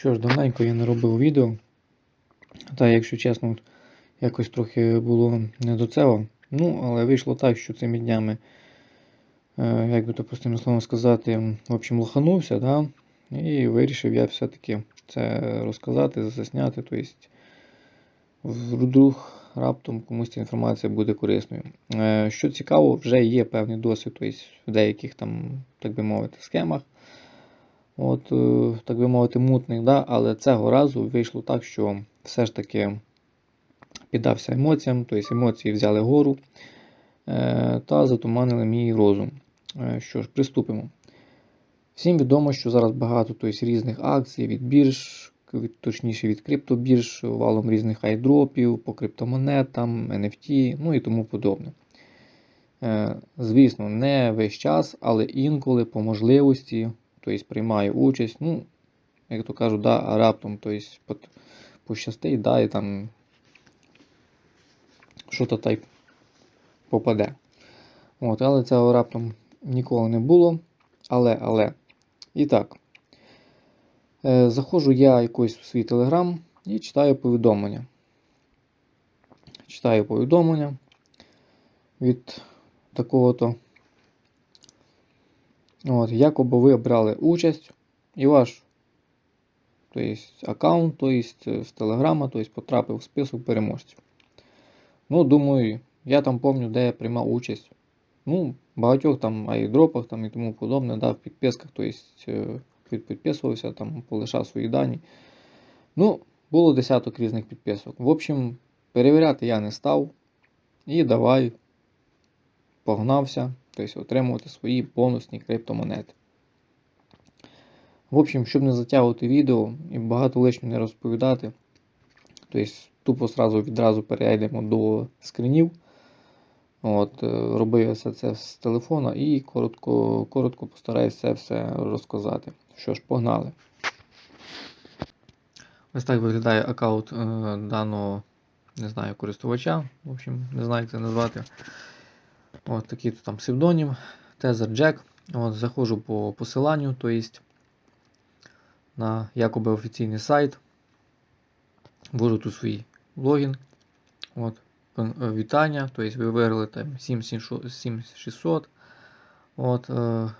Що ж, давненько я не робив відео. Та, якщо чесно, от якось трохи було не до цього. Ну, але вийшло так, що цими днями, е, як би то простим словом сказати, в общем, лоханувся, да? і вирішив я все-таки це розказати, засняти. Тобто, вдруг раптом комусь ця інформація буде корисною. Е, Що цікаво, вже є певний досвід тобто, в деяких там, так би мовити, схемах. От, е, так би мовити, мутних, да? але цього разу вийшло так, що все ж таки піддався емоціям, тобто емоції взяли гору е, та затуманили мій розум. Е, Що ж, приступимо. Всім відомо, що зараз багато тобто, різних акцій від бірж, від- точніше від криптобірж, валом різних айдропів, по криптомонетам, NFT, ну і тому подобне. Звісно, не весь час, але інколи по можливості тобто, приймаю участь. Ну, як то кажуть, да, а раптом тобто, пощастить, да, і там що-то та й попаде. От, але цього раптом ніколи не було. Але, але. І так. Е, заходжу я якось в свій телеграм і читаю повідомлення. Читаю повідомлення від такого-то. От, якоби ви брали участь, і ваш то есть, аккаунт, то есть, е, з Телеграма, то есть, потрапив в список переможців. Ну, думаю, я там пам'ятаю, де я приймав участь. Ну, багатьох там айдропах там і тому подобне, да, в підписках, то есть, е, підписувався, там, полишав свої дані. Ну, було десяток різних підписок. В общем, перевіряти я не став. І давай погнався, тобто отримувати свої бонусні криптомонети. В общем, щоб не затягувати відео і багато лишнього не розповідати, тобто тупо сразу відразу перейдемо до скринів. От, е, робив все це з телефона і коротко, коротко постараюся це все розказати. Що ж, погнали. Ось так виглядає аккаунт е, даного, не знаю, користувача. В общем, не знаю, як це назвати. От такий тут там псевдонім, Tether Jack. Заходжу по посиланню, то есть на якоби офіційний сайт. Ввожу тут свій логін. От, е, вітання. Тобто ви виграли там 7600. От, е,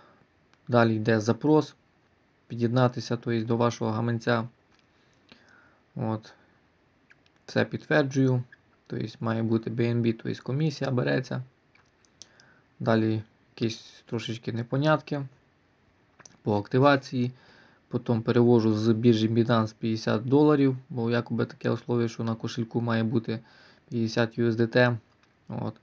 далі йде запрос. Під'єднатися тобто, до вашого гаманця. От. Це підтверджую. Тобто має бути BNB, тобто комісія береться. Далі якісь трошечки непонятки по активації. Потім перевожу з біржі Binance 50 доларів, бо якоби таке условие, що на кошельку має бути 50 USDT. От.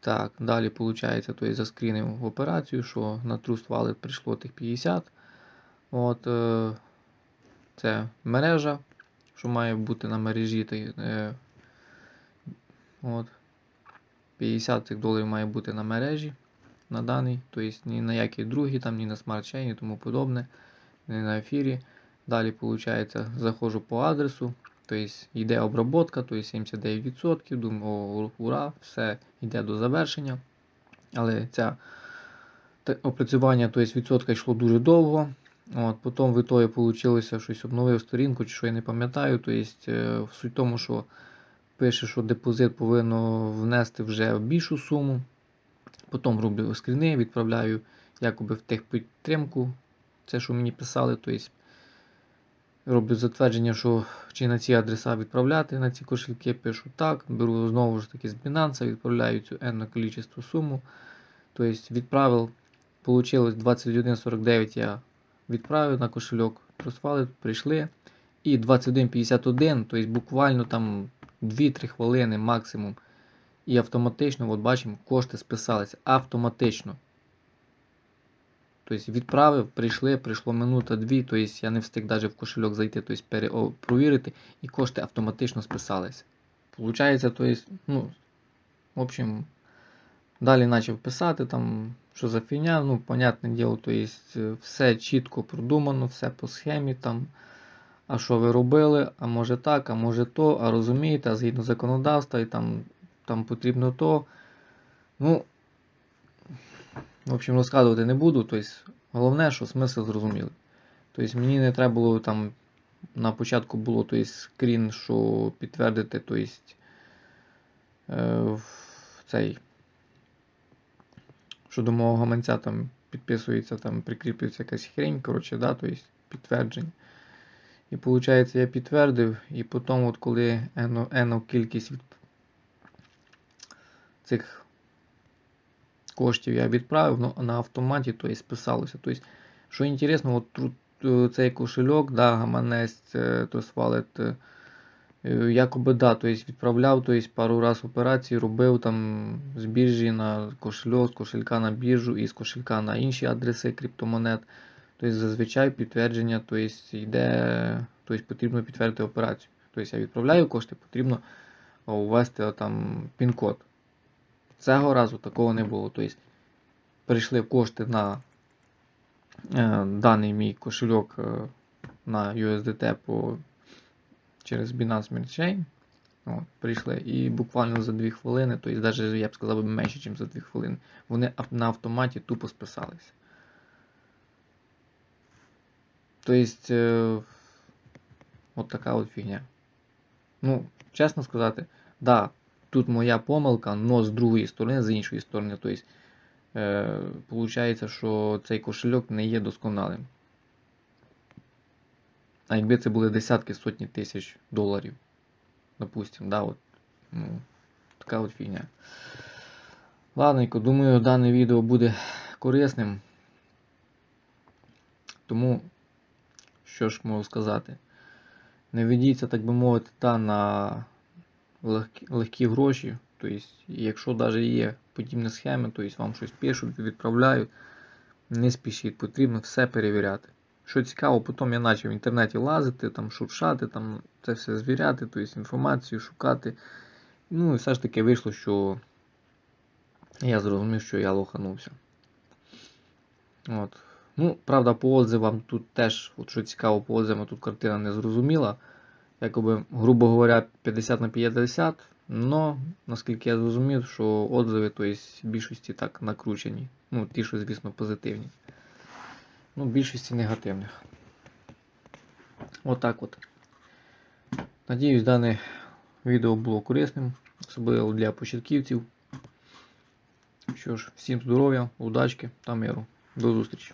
Так, далі виходить, то є заскрінив операцію, що на Trust Wallet прийшло тих 50. От, е, це мережа, що має бути на мережі. Е, от. 50 цих доларів має бути на мережі на даний, тобто ні на який другий, там, ні на смарт-чейні тому подобне, ні на ефірі. Далі, виходить, заходжу по адресу, тобто йде обработка, тобто 79%, думаю, ура, все йде до завершення. Але це опрацювання тобто, відсотка йшло дуже довго. От, Потім в ітогі вийшло щось обновив сторінку, чи що я не пам'ятаю. Тобто, е, суть в тому, що пише, що депозит повинно внести вже більшу суму. Потім роблю скріни, відправляю якоби в техпідтримку. Це, що мені писали, тобто роблю затвердження, що чи на ці адреса відправляти на ці кошельки, пишу так, беру знову ж таки з Binance, відправляю цю енну кількість суму. Тобто відправив, вийшло 21,49 я відправив на кошельок, просвали, прийшли. І 21,51, тобто буквально там 2-3 хвилини максимум. І автоматично, от бачимо, кошти списалися автоматично. Тобто відправив, прийшли, прийшло минута дві, тобто я не встиг навіть в кошельок зайти, тобто пере, провірити, і кошти автоматично списалися. Получається, тобто, ну, в общем, далі почав писати, там, що за фігня, ну, понятне діло, тобто, все чітко продумано, все по схемі там. А що ви робили? А може так, а може то, а розумієте, а згідно законодавства, і там там потрібно то. Ну, в общем, розказувати не буду. Тобто, головне, що смисл зрозумілий. Тобто мені не треба було там на початку було тобто, скрін, що підтвердити, тобто е, цей, що до мого гаманця там підписується, там прикріплюється якась хрень, коротше, да, тобто підтверджень. І виходить, я підтвердив, і потім, от коли ено кількість цих коштів я відправив, ну, на автоматі, тобто списалося. Тобто, що інтересно, от е, цей кошельок, да, гаманець, е, то свалет, е, якоби да, тобто відправляв тобто, пару раз операції, робив там з біржі на кошельок, з кошелька на біржу і з кошелька на інші адреси криптомонет. Тобто зазвичай підтвердження тобто, йде, тобто потрібно підтвердити операцію. Тобто я відправляю кошти, потрібно ввести там пін-код. Цього разу такого не було. Тобто прийшли кошти на е, даний мій кошельок е, на USDT по, через Binance Smart Chain. От, прийшли і буквально за 2 хвилини, тобто навіть я б сказав менше, ніж за 2 хвилини, вони на автоматі тупо списалися. Тобто, е, от така от фігня. Ну, чесно сказати, да, тут моя помилка, но з другої сторони, з іншої сторони, тобто, е, виходить, що цей кошельок не є досконалим. А якби це були десятки сотні тисяч доларів, допустим, да, от, ну, така от фігня. Ладненько, думаю, дане відео буде корисним. Тому, що ж можу сказати, не ведіться, так би мовити, та на легкі, легкі гроші. Тобто, якщо навіть є подібні схеми, тобто вам щось пишуть, відправляють, не спішіть, потрібно все перевіряти. Що цікаво, потім я почав в інтернеті лазити, там шуршати, там це все звіряти, тобто інформацію шукати. Ну і все ж таки вийшло, що я зрозумів, що я лоханувся. От. Ну, правда, по отзивам тут теж, от що цікаво, по отзивам тут картина не зрозуміла. Якоби, грубо говоря, 50 на 50, но, наскільки я зрозумів, що отзиви, то в більшості так накручені. Ну, ті, що, звісно, позитивні. Ну, більшості негативних. Отак от. Надіюсь, дане відео було корисним, особливо для початківців. Що ж, всім здоров'я, удачки та миру. До зустрічі!